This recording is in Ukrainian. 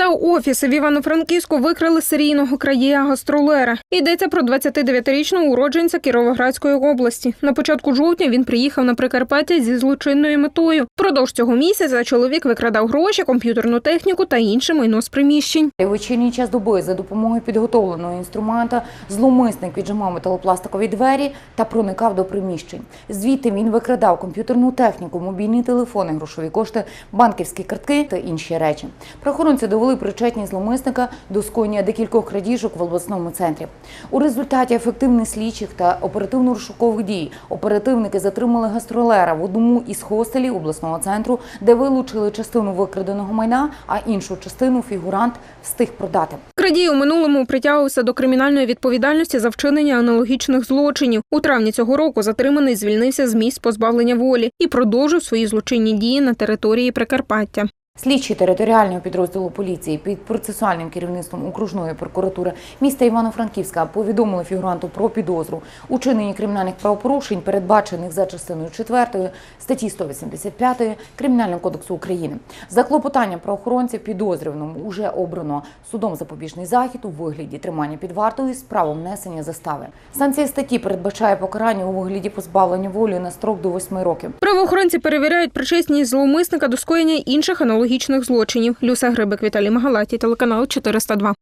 Викрадав офіси в Івано-Франківську, викрали серійного краєя гастролера. Йдеться про 29-річного уродженця Кіровоградської області. На початку жовтня він приїхав на Прикарпаття зі злочинною метою. Продовж цього місяця чоловік викрадав гроші, комп'ютерну техніку та інше майно з приміщень. У вечірній час доби за допомогою підготовленого інструмента зловмисник віджимав металопластикові двері та проникав до приміщень. Звідти він викрадав комп'ютерну техніку, мобільні телефони, грошові кошти, банківські картки та інші речі. Правоохоронці довели причетність зловмисника до скоєння декількох крадіжок в обласному центрі. У результаті ефективних слідчих та оперативно-розшукових дій оперативники затримали гастролера в одному із хостелів обласного центру, де вилучили частину викраденого майна, а іншу частину фігурант встиг продати. Крадій у минулому притягувався до кримінальної відповідальності за вчинення аналогічних злочинів. У травні цього року затриманий звільнився з місць позбавлення волі і продовжив свої злочинні дії на території Прикарпаття. Слідчі територіального підрозділу поліції під процесуальним керівництвом окружної прокуратури міста Івано-Франківська повідомили фігуранту про підозру у кримінальних правопорушень, передбачених за частиною 4 статті 185 Кримінального кодексу України. За клопотанням правоохоронців підозрюваному уже обрано судом запобіжний захід у вигляді тримання під вартою з правом внесення застави. Санкція статті передбачає покарання у вигляді позбавлення волі на строк до 8 років. Правоохоронці перевіряють причесність зловмисника до скоєння інших аналогічних злочинів. Люся Грибик, Віталій Магалаті, телеканал 402.